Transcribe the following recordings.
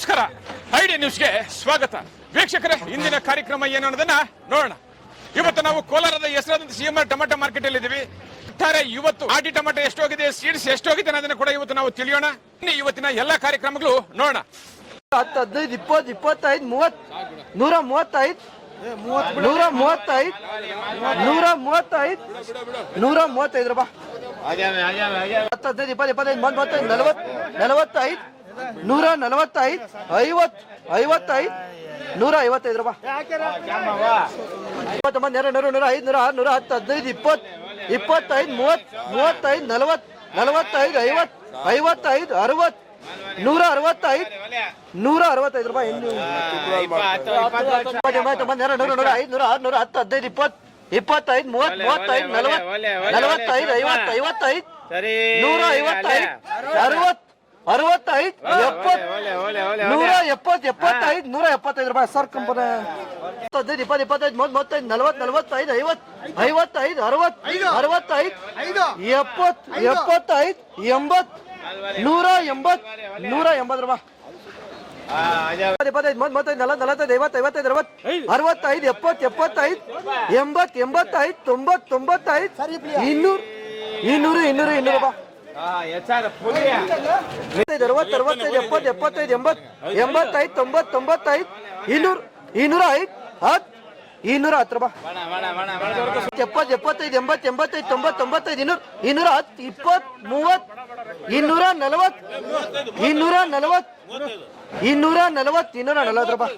ನಮಸ್ಕಾರ. ಐಡಿ ನ್ಯೂಸ್ಗೆ ಸ್ವಾಗತ. ವೀಕ್ಷಕರೇ, ಇಂದಿನ ಕಾರ್ಯಕ್ರಮ ಏನು ಅನ್ನೋದನ್ನ ನೋಡೋಣ. ಇವತ್ತು ನಾವು ಕೋಲಾರದ ಹೆಸರಾದಂತ ಸಿಎಂಆರ್ ಟೊಮೆಟೊ ಮಾರ್ಕೆಟ್ ಅಲ್ಲಿ ಇದೀವಿ ಒಟ್ಟಾರೆ ಇವತ್ತು ಆಟಿ ಟೊಮೆಟೊ ಎಷ್ಟೋಗಿದೆ, ಸೀಡ್ಸ್ ಎಷ್ಟೋಗಿದೆ ಅನ್ನೋದನ್ನ ಕೂಡ ಇವತ್ತು ನಾವು ತಿಳಿಯೋಣ. ಇನ್ನು ಇವತ್ತಿನ ಎಲ್ಲಾ ಕಾರ್ಯಕ್ರಮಗಳು ನೋಡೋಣ. ಹತ್ತು ಹದಿನೈದು, ಇಪ್ಪತ್ತು, ಇಪ್ಪತ್ತೈದು, ಮೂವತ್, ನೂರ ಮೂವತ್ತೈದು ನೂರ ಮೂವತ್ತೈದು ನೂರ ಮೂವತ್ತೈದು ನೂರ ಮೂವತ್ತೈದು ರೂಪಾಯಿ ಹತ್ತು ಹದಿನೈದು, ಇಪ್ಪತ್ತು, ಇಪ್ಪತ್ತೈದು ಮೂವತ್ತು ಮೂವತ್ತೈದು, ನಲವತ್ತು, ನಲವತ್ತೈದು ನೂರ ನಲವತ್ತೈದು ಐವತ್ತು ಐವತ್ತೈದು ನೂರ ಐವತ್ತೈದು ರೂಪಾಯಿ. ಇಪ್ಪತ್ತೊಂಬತ್ತು ನೂರ ನೂರ ನೂರ ಐದು ನೂರ ಆರು ನೂರ ಹತ್ತು ಹದಿನೈದು ಇಪ್ಪತ್ತು ಇಪ್ಪತ್ತೈದು ಮೂವತ್ತು ಮೂವತ್ತೈದು ನಲವತ್ತು ನಲವತ್ತೈದು ಐವತ್ತು ಐವತ್ತೈದು ಅರವತ್ತು ನೂರ ಅರವತ್ತೈದು ನೂರ ಅರವತ್ತೈದು ರೂಪಾಯಿ. ಇಪ್ಪತ್ತೊಂಬತ್ತು ನೂರ ನೂರ ನೂರ ಐದು ನೂರ ಆರು ನೂರ ಹತ್ತು ಹದಿನೈದು ಇಪ್ಪತ್ತು ಇಪ್ಪತ್ತೈದು ಮೂವತ್ತು ಮೂವತ್ತೈದು ನಲವತ್ತು ನಲವತ್ತೈದು ಐವತ್ತು ಐವತ್ತೈದು ನೂರ ಐವತ್ತೈದು ಅರವತ್ತು ಅರವತ್ತೈದು ಎಪ್ಪತ್ತು ನೂರ ಎಪ್ಪತ್ತು ಎಪ್ಪತ್ತೈದು ನೂರ ಎಪ್ಪತ್ತೈದು ರೂಪಾಯಿ. Sir company. ಹದಿನೈದು ಇಪ್ಪತ್ತು ಇಪ್ಪತ್ತೈದು ಮೂವತ್ತು ಮೂವತ್ತೈದು ನಲ್ವತ್ ನಲ್ವತ್ತೈದು ಐವತ್ತು ಐವತ್ತೈದು ಅರವತ್ತೈದು ಎಪ್ಪತ್ತೈದು ಎಂಬತ್ ನೂರ ಎಂಬತ್ ನೂರ ಎಂಬತ್ತು ರೂಪಾಯಿ. ಇಪ್ಪತ್ತೈದು ಮೂವತ್ತು ಮೂವತ್ತೈದು ನಲವತ್ತು ನಲವತ್ತೈದು ಐವತ್ತು ಐವತ್ತೈದು ಅರವತ್ತು ಅರವತ್ತೈದು ಎಪ್ಪತ್ತು ಎಪ್ಪತ್ತೈದು ಎಂಬತ್ತು ಎಂಬತ್ತೈದು ತೊಂಬತ್ತು ತೊಂಬತ್ತೈದು ಇನ್ನೂರು ಇನ್ನೂರು ಇನ್ನೂರು ಇನ್ನೂರು ರೂಪಾಯಿ. ಐವತ್ತೈದು ಅರವತ್ತು ಅರವತ್ತೈದು ಎಪ್ಪತ್ತು ಎಪ್ಪತ್ತೈದು ಎಂಬತ್ತು ಎಂಬತ್ತೈದು ತೊಂಬತ್ತು ತೊಂಬತ್ತೈದು ಇನ್ನೂರು ಇನ್ನೂರ ಐದು ಹತ್ತು ಇನ್ನೂರ ಹತ್ತು ರೂಪಾಯಿ ಎಪ್ಪತ್ತು ಎಪ್ಪತ್ತೈದು ಎಂಬತ್ತು ಎಂಬತ್ತೈದು ತೊಂಬತ್ತು ತೊಂಬತ್ತೈದು ಇನ್ನೂರು ಇನ್ನೂರ ಹತ್ತು ಇಪ್ಪತ್ತು ಮೂವತ್ತು ಇನ್ನೂರ ನಲವತ್ತು ಇನ್ನೂರ ನಲವತ್ತು ಇನ್ನೂರ ನಲವತ್ತು ಇನ್ನೂರ ನಲವತ್ತು ರೂಪಾಯಿ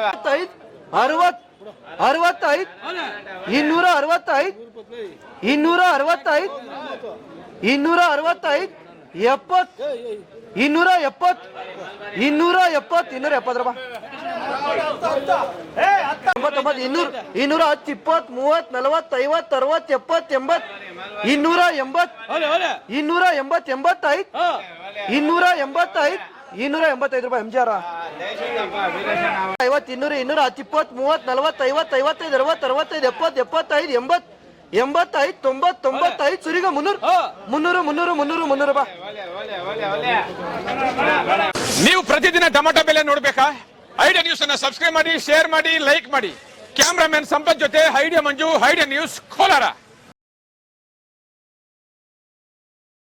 ಅರವತ್ತೈದು ಅರವತ್ತು ಅರವತ್ತೈದು ಇನ್ನೂರ ಅರವತ್ತೈದು ಇನ್ನೂರ ಅರವತ್ತೈದು ಇನ್ನೂರ ಅರವತ್ತೈದು ಎಪ್ಪತ್ತು ಇನ್ನೂರ ಎಪ್ಪತ್ತು ಇನ್ನೂರ ಎಪ್ಪತ್ತು ಇನ್ನೂರ ಎಪ್ಪತ್ತು ರೂಪಾಯಿ ತೊಂಬತ್ತೊಂಬತ್ತು ಇನ್ನೂರು ಇನ್ನೂರ ಹತ್ತು ಇಪ್ಪತ್ತು ಮೂವತ್ತು ನಲವತ್ತು ಐವತ್ತು ಅರವತ್ತು ಎಪ್ಪತ್ತು ಎಂಬತ್ತು ಇನ್ನೂರ ಎಂಬತ್ತು ಇನ್ನೂರ ಎಂಬತ್ತು ಎಂಬತ್ತೈದು ಇನ್ನೂರ ಎಂಬತ್ತೈದು ಇನ್ನೂರ ಎಂಬತ್ತೈದು ರೂಪಾಯಿ ಎಂ ಜಿ ಆರ್ ಐವತ್ತು ಇನ್ನೂರ ಇನ್ನೂರ ಹತ್ತು ಇಪ್ಪತ್ತು ಮೂವತ್ತು ನಲವತ್ತು ಐವತ್ತು ಐವತ್ತೈದು ಅರವತ್ತು ಅರವತ್ತೈದು ಎಪ್ಪತ್ತು ಎಪ್ಪತ್ತೈದು ಎಂಬತ್ತು ಎಂಬತ್ತೈದು ತೊಂಬತ್ ತೊಂಬತ್ತೈದು ಸುರಿಗ ಮುನ್ನೂರು. ಮುನ್ನೂರು ಮುನ್ನೂರು ಮುನ್ನೂರು ಮುನ್ನೂರು ರೂಪಾಯಿ ನೀವು ಪ್ರತಿದಿನ ಟೊಮೆಟೊ ಬೆಲೆ ನೋಡ್ಬೇಕಾ? ಐಡಿಯಾ ನ್ಯೂಸ್ ಅನ್ನ ಸಬ್ಸ್ಕ್ರೈಬ್ ಮಾಡಿ ಶೇರ್ ಮಾಡಿ ಲೈಕ್ ಮಾಡಿ. ಕ್ಯಾಮ್ರಾಮನ್ ಸಂಪತ್ ಜೊತೆ idea Manju idea news Kolar.